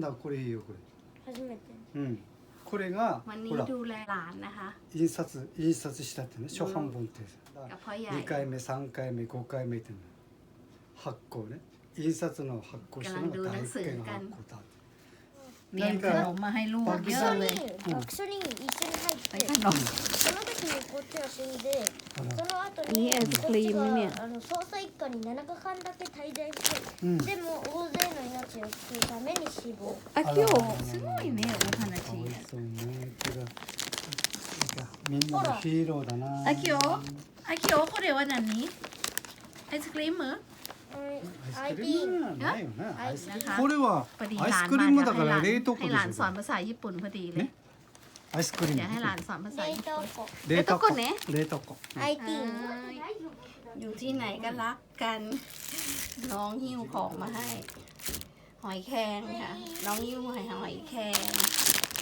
だこれいいよこ初めてれうんこれが วัน ほ นี้ ら ดูแลหลานนะคะ 印刷印刷したってね初版本ってさ กับพ่อใหญ่ 2回目3回目5回目っていうの発行ね印刷の発行したのが第1回の発行だ เตรียมขนมมาให้ลูก バッ เย グ อะ さん เลย 学所に一緒に入っ ไป て ขนม その時にこっちは死んであらその後いいにアイスクリームねこっちがあの捜査一課に7日間だけ滞在して、うんでも 大勢の命を救うために死亡あきおすごいねお話美味しそうねこれがみんなのヒーローだなあきおあきおこれは何アイスクリームアイスクリームはないよねアイスクリームนะคะ これは พอดี アイ หลา ス น クリ มา ーム จะ だ ให้ か หลา ら น 冷凍庫 ให้ で หลาน し สอน ょ ภาษาญี่ปุ่นพอดีเลย ねアイスクリー อยากให้หลาน ム สอนภาษา 冷 ญี่ 凍 ปุ่น 庫冷凍庫冷凍庫ね冷凍庫 IT อยู่ที่ไหนก็รักกัน น้องหิ้วของมาให้ หอยแครงค่ะ น้องหิ้วให้หอยแครง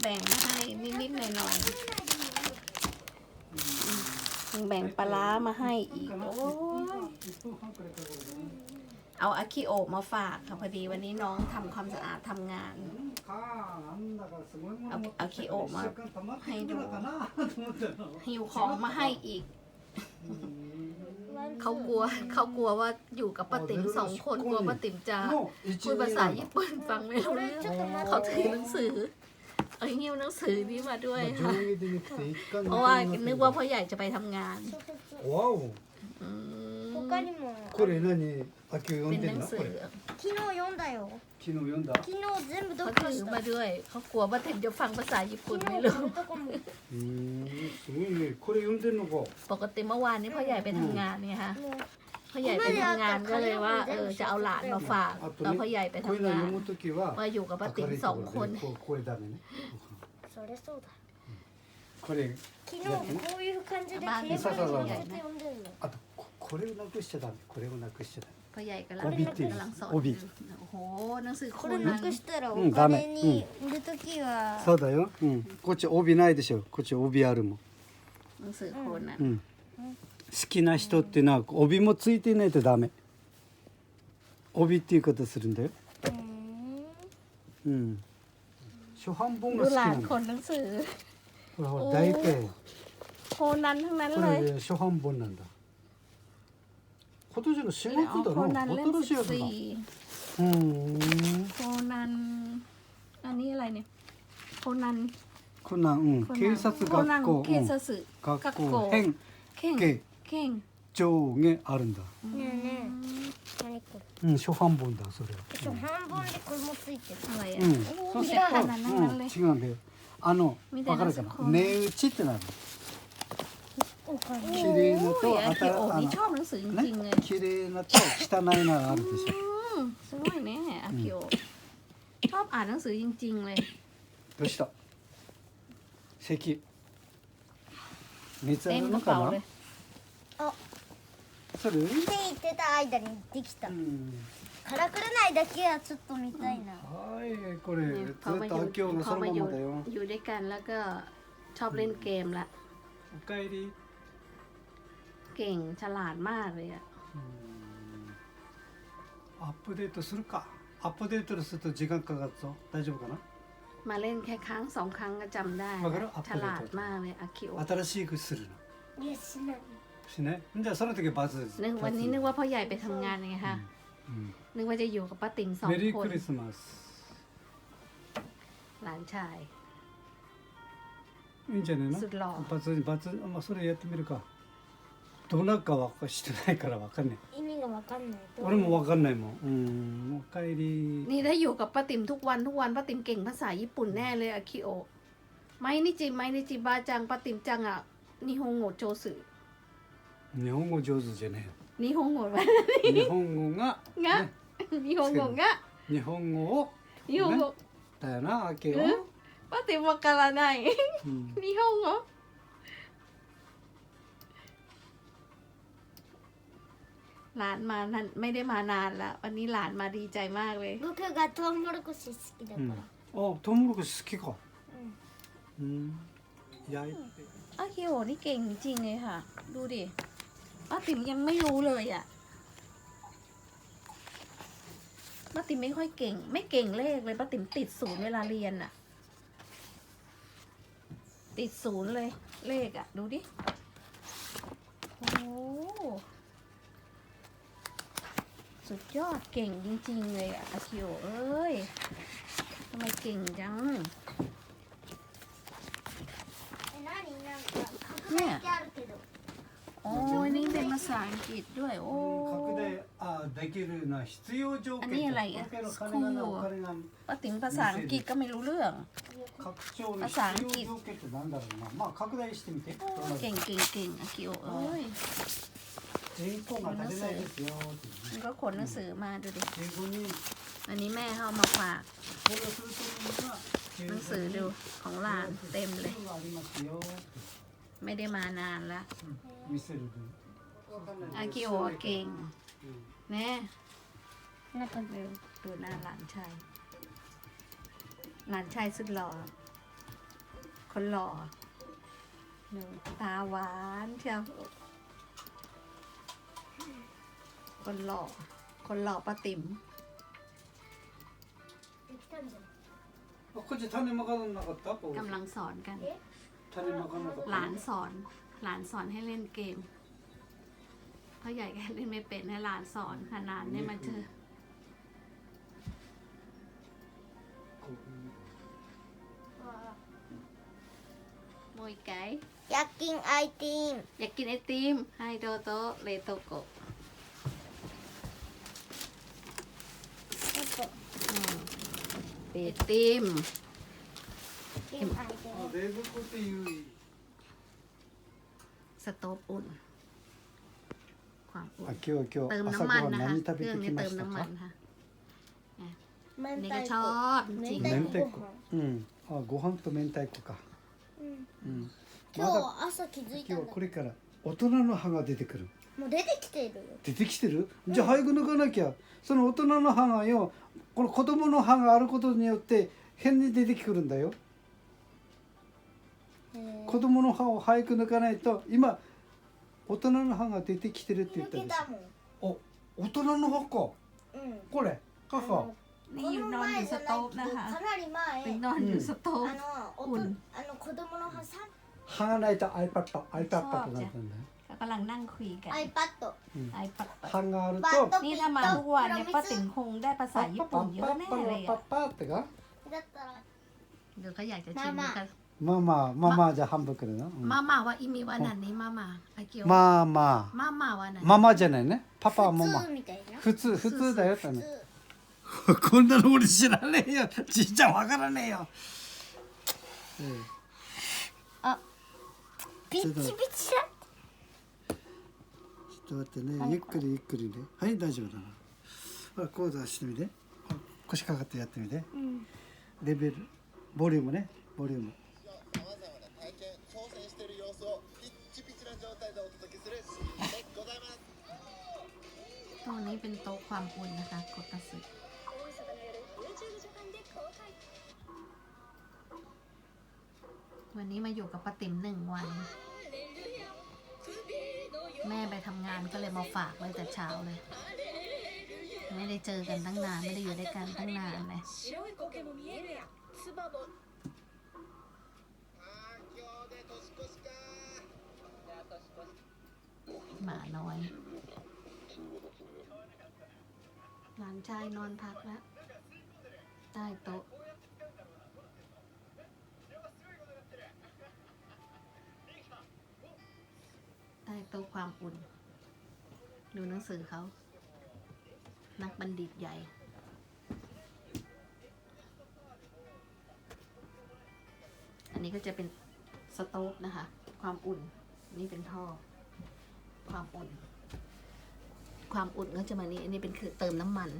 แบ่งมาให้นิดๆหน่อยๆอืมยังแบ่งปลาร้ามาให้อีกโอ้ยเอาอาคิโอะมาฝากค่ะพอดีวันนี้น้องทำความสะอาดทำงาน เอาเอาขี้โอ่มาให้ดูหิวของมาให้อีก เขากลัวเขากลัวว่าอยู่กับป้าติ๋มสองคนกลัวป้าติ๋มจะพูดภาษาญี่ปุ่นฟังไม่รู้ これ เรื่อง ちょっと待 เขา っ ถื て อหนังสือ เอาหิ้วหนังสือนี้มาด้วย 上 ค่ะ 下で見て一貫 เพราะว่านึกว่าพ่อใหญ่จะไปทำงาน そうそうそうわお อืม 他にもこれ何 秋読 เป็ ん น で หนั ん ง の สื こ อ れ昨日読んだよ昨日読んだ昨日全部読 เขา 破 ถื し อ た มาด้วยเขากลัวป้าติ๋มจะฟังภาษาญี่ปุ่น 昨 ไม่ 日 รู้ これとかもうーんすごいねこれ読んでんのか ปกติเมื่อวานนี้พ่อใหญ่ไปทำงานเนี่ยค่ะ もう พ่อใหญ่ไปทำงานก็เลยว่าเออจะเอาหลานมาฝาก あと แล้ว ね พ่อใหญ่ไป こういう ทำ の งาน 読むときは ว่าอยู่กับป้า 明 ติ๋ม るい ส と อง こ ค ろ น でこうこれダメねそれそうだこれ昨日こういう感じでテまあーブルにそうそうそう乗せて読んでるのあとここれをなくしちゃダメこれをなくしちゃダメ พ่อใหญ่กำลัง 帯っていう กำลังสอน 帯 โอ้โหหนังสือค こ น れ นั้ なんくしたらおうんダメ金に売るときはそうだようんこっち帯ないでしょこっち帯あるもん หนังสือคนนั้น うん好きな人っていうのは帯もついていないとダメ帯っていう言い方するんだようーんうん初版本 ดู が好き หลา なんんだ คนหนังสือ ほらほおーら大体 โคนันทั้งนั้น こ เลย れ初版本なんだ 今年の4 เอา 月だ โคนัน な เล่ม 新しい สิ や บ つだ สี่ うーん โคนัน อันนี้อะไรเนี่ย โคนัน こんなん、うん、コナン警察コナン学校、警察うん学学校校編เข่ง 計 เข่ง 上下あるんだ。ねえねえ何これうん、初版本だ、それは。一応半分でこれもついてる อะไร う อ่ะ ん、โอ้ そうするมีขนาดนั้น と、เลย うん、違うんだよ。あの、みたいなわかるかな、そこ値打ちってなる。 お金綺麗な โอ้ย と、 อากิโอะ あ นี่ชอบ の、 หนังสือจริงๆเลย ね、綺麗なと、汚いながあるでしょ。อืมすごいねอากิโอะชอบอ่านหนังสือจริง ๆ เลย どうした。咳。熱あ เต็ม る ก の ระเป๋า か เล な ย。それ。うって言ってた間にできたん。からくれないだけはちょっと見たいなはい、これ、 เนี่ ず ย っ พอมาอ と ยู่ 秋夫が พอ その มา ま อยู่ まだよ。 อยู่ด้วยกันแล้วก็ชอบเล่นเกมละ おかえり。 เก่งฉลาดมากเลยอะ アップデートするかアップデートすると時間かかるぞ大丈夫かな มาเล่นแค่ครั้งสองครั้งก็จำได้ わかるアッ ฉ プデ ลาด ート มากเลยอากิโอะ 新しいくするのいやしないしねじゃあその時はバズ นึกวันนี้นึกว่าพ่อใหญ่ไปทำงานไงคะ うん、 นึกว่าจะอยู่กับป้าติ๋งสอง メリー ค ク น リスマス หลานชาย いいんじゃねえのするなバズバズまあそれやってみるか どうなるかわかしてないからわかんない意味がわかんない俺もわかんないもんうんおかえり นี่ถ้าอยู่กับป้าติ๋มทุกวันทุกวันป้าติ๋มเก่งภาษาญี่ปุ่นแน่เลยอากิโอะไม่นิจิไม่นิจิบาจังป้าติ๋มจังอะนิฮงโงโจสึ 日本語上手じゃね นิฮงโงวะ え日本語が、がね、 นิฮงโงงะ 日本語を นิฮงโง だよな明けを、うんป้าติ๋มวาการาไน うん、 นิฮง หลานมานั่นไม่ได้มานานละวันนี้หลานมาดีใจมากเลย 僕がトウモロコシ好きだから、あトウモロコシ好きかうんうん焼いて อากิโอะนี่เก่งจริงเลยค่ะ ดูดิป้าติ๋มยังไม่รู้เลยอ่ะ ป้าติ๋มไม่ค่อยเก่ง ไม่เก่งเลขเลยป้าติ๋มติดศูนย์เวลาเรียนอะติดศูนย์เลย เลขอะดูดิ โอ้โห สุดยอดเก่งจริงๆเลยอะอาคิโอเอ้ยทำไมเก่งจัง え何なんか拡大ってあるけど โอ้ยนี่เป็นภาษาอังกฤษด้วย โอ้ 拡大あできるのは必要条件あนี่อะไรอ่ะ これからスクール金がお金が ป้าติ๋มภาษาอังกฤษก็ไม่รู้เรื่อง 拡張のภาษาอังกฤษ 必要条件ってなんだろうなまあ拡大してみて โอ้เก่งเก่งเก่งอาคิโอเอ้ย 주인공아다리나이게มันก็ขนหนังสือมาดูดิอันนี้แม่เขาเมาฝาก?หนังสือดูของหลานเต็มเลย.ไม่ได้มานานละ.อากิโอเก่ง แม่น่าจะดูหน้าหลานชาย หลานชายสุดหล่อ คนหล่อหนูตาหวานเชียว คนหล่อ คนหล่อป้าติ๋ม 그치 탄에 막아놓은 나갔다 กำลังสอนกันหลานสอน หลานสอนให้เล่นเกมพ่อใหญ่แกเล่นไม่เป็นให้หลานสอนขนาดเนี่ยมาเจอ โมยไก่อยากกินไอติมอยากกินไอติมให้โตโตะเลโตโก ไอติม アイティンアイテあィン冷蔵庫っていう สโต๊บอุ่น ความอุ่น あ今日は今 เติม 日朝 น้ำ ご มัน はん นะคะ 何食 เค べ รื่อง てき นี้ ま เติม した น้ำมั か นค่ะ 明 นี่ก็ 太 ชอ 子 บจริง 明 明 太 太 子 子うんあご飯と明太子かうんうん今まだ日朝気づいた今んだ日これから大人の歯が出てくる もう出てきてる出てきてる？じゃあ早く抜かなきゃ、その大人の歯がよこの子供の歯があることによって変に出てくるんだよ。子供の歯を早く抜かないと今大人の歯が出てきてるって言ったんですお大人の歯か、うん、これ母この前じゃないかなり前、うん、あのおとあの子供の歯さ歯がないとアイパッパアイパッドとなったんだよ เขากำลังนั่งคุยกัน iPad ไอปัด 歯があるバッとト นี่ ピ ถ้ามา ッ ทุก ト วันเนี่ย プ ป้า ロ ติ๋ม ミ คงได้ภาษาญี่ปุ่นเยอะแน่เลย パ อะ ッパッってかスだったら เดี๋ยวเขาอยากจะชิมกัน まあまあまあまあじゃあ半分くらいな、うん มาม่าว่าอีมีวันนั้นนี้มาม่าอากิโอ まあまあ มาม่าวันนั้น ママじゃないねパパはママ普通みたいな普通普通だよって普ね通こんなの俺知らねえよじいちゃんわからねえよ、えピッチピチだえちょっ と待ってね、ゆっくりゆっくりねはい大丈夫だなほらこう出してみて腰かかってやってみて、うん、レベルボリュームねボリュームตรงนี้เป็นโต๊ะความอุ่นนะคะโคตสึวันนี้มาอยู่กับป้าติ๋มหนึ่งวัน แม่ไปทำงานก็เลยมาฝากไว้แต่เช้าเลย ไม่ได้เจอกันตั้งนาน ไม่ได้อยู่ด้วยกันตั้งนานเลยหมาน้อยหลานชายนอนพักแล้วใต้โต๊ะ ใต้โต๊ะความอุ่น ดูหนังสือเขา นักบัณฑิตใหญ่อันนี้ก็จะเป็นสโต๊กนะคะ ความอุ่น นี่เป็นท่อ ความอุ่น ความอุ่นก็จะมานี้อันนี้เป็นคือเติมน้ำมัน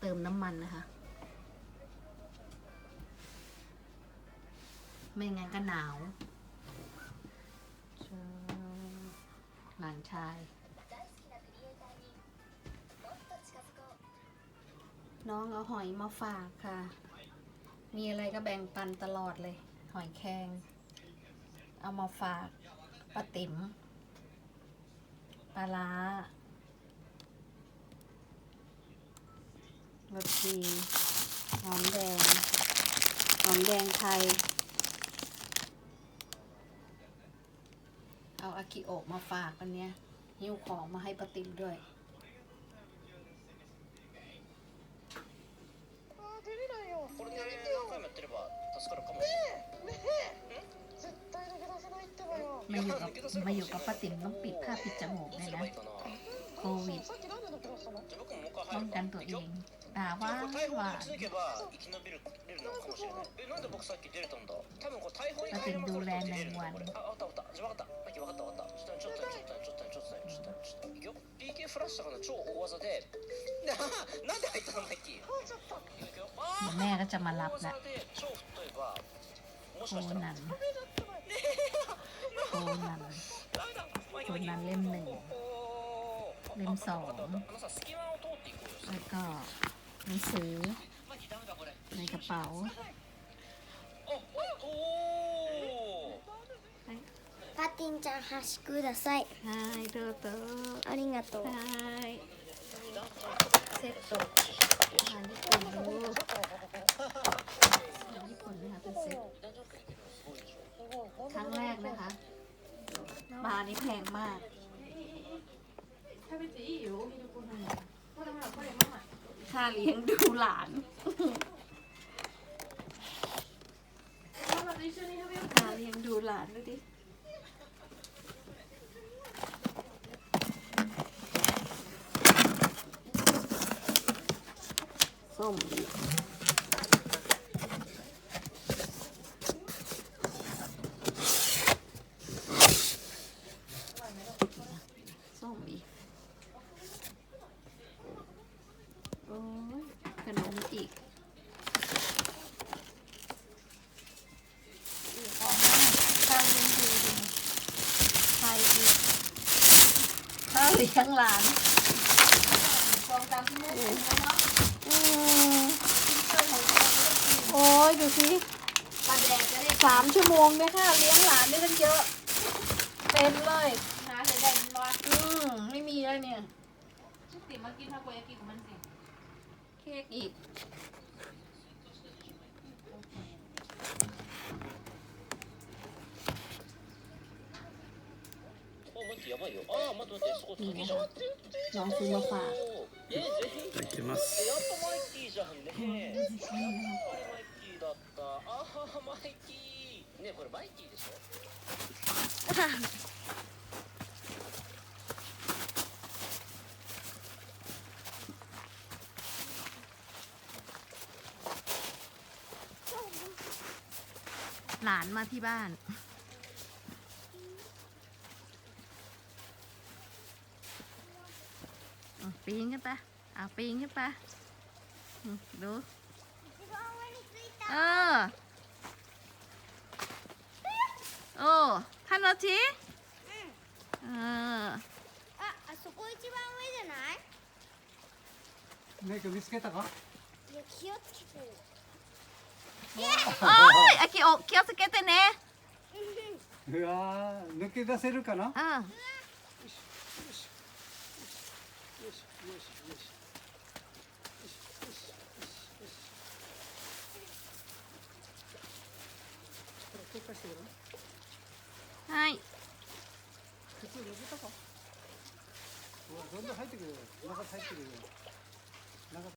เติมน้ำมันนะคะ ไม่งั้นก็หนาว หลานชาย น้องเอาหอยมาฝากค่ะ มีอะไรก็แบ่งปันตลอดเลย หอยแครงเอามาฝากป้าติ๋มปลาร้ารสดีหอมแดง หอมแดงไทย เอาอากิโอะมาฝากวันเนี้ยหิ้วของมาให้ปาติมด้วย これで何回もやってれば助かるかもしれない絶対抜け出せないってばよ มาอยู่กับมาอยู่กับป้าติ๋มต้องปิดผ้าปิดจมูก どう เลย すれ นะ ばいいかな โควิด さっきなんで抜け出したのじゃあ僕ももう一回 ป้อง 入る กันตัวเองด่า あわこれ大砲で打ち抜けば生き延びるれるのかもしれないえなんで僕さっき出れたんだ多分これ大砲に変えれまくると出れるんだこれあわかったわかったじゃ分かったさっき分かった分かったちょっとちょっとちょっとちょっとちょっとちょっとちょっといくよ PK フラッシュかな超大技でななんで入ったのマイキーいくよあーแม่ก็จะมารับแหละ超太いばもしかしたらโคนันโคนันเล่มหนึ่งเล่มสองแล้วก็ หนังสือ マキダメだこれ ในกระเป๋า おおお パティンちゃん端ください ใช่เตอเตอ ありがとう ใช่เซ็ตตกอาหารญี่ปุ่นดูอาหารญี่ปุ่นนะคะเป็นเซ็ตครั้งแรกนะคะปลานี่แพงมาก ค่าเลี้ยงดูหลานค่าเลี้ยงดูหลานดูดิส้มอีกส้มอีก โอ้ยขนมอีกอีกของมากข้าวเลี้ยงดูดิไข่อีกข้าวเลี้ยงหลานอืมโอ้ยดูสิสามชั่วโมงเนี่ยค่ะเลี้ยงหลานได้ตั้งเยอะเต็มเลยนาเสียดายน้อยอืมไม่มีเลยเนี่ยติมากินทาโกยากิของมันสิ เค้กอีก やばいよああ待って待ってそこいいね先じゃん ลองซื้อมาฝาก えぜひいただきまやっすぱマイキーじゃんねやっぱりマイキーだったああマイキーねこれマイキーでしょ หลานมาที่บ้าน ปีนขึ้นไปอ่ะปีนขึ้นไปอืมดู เออ โอ้ท่านโนชิเออ ああそこ一番上じゃない何か見つけたかいや気をつけてよ โอ้ยอากิโอะเคียวสเก็ตเตねうわー抜け出せるかなうん はい。うわどんどん入ってくるよ。中入ってくるよ。中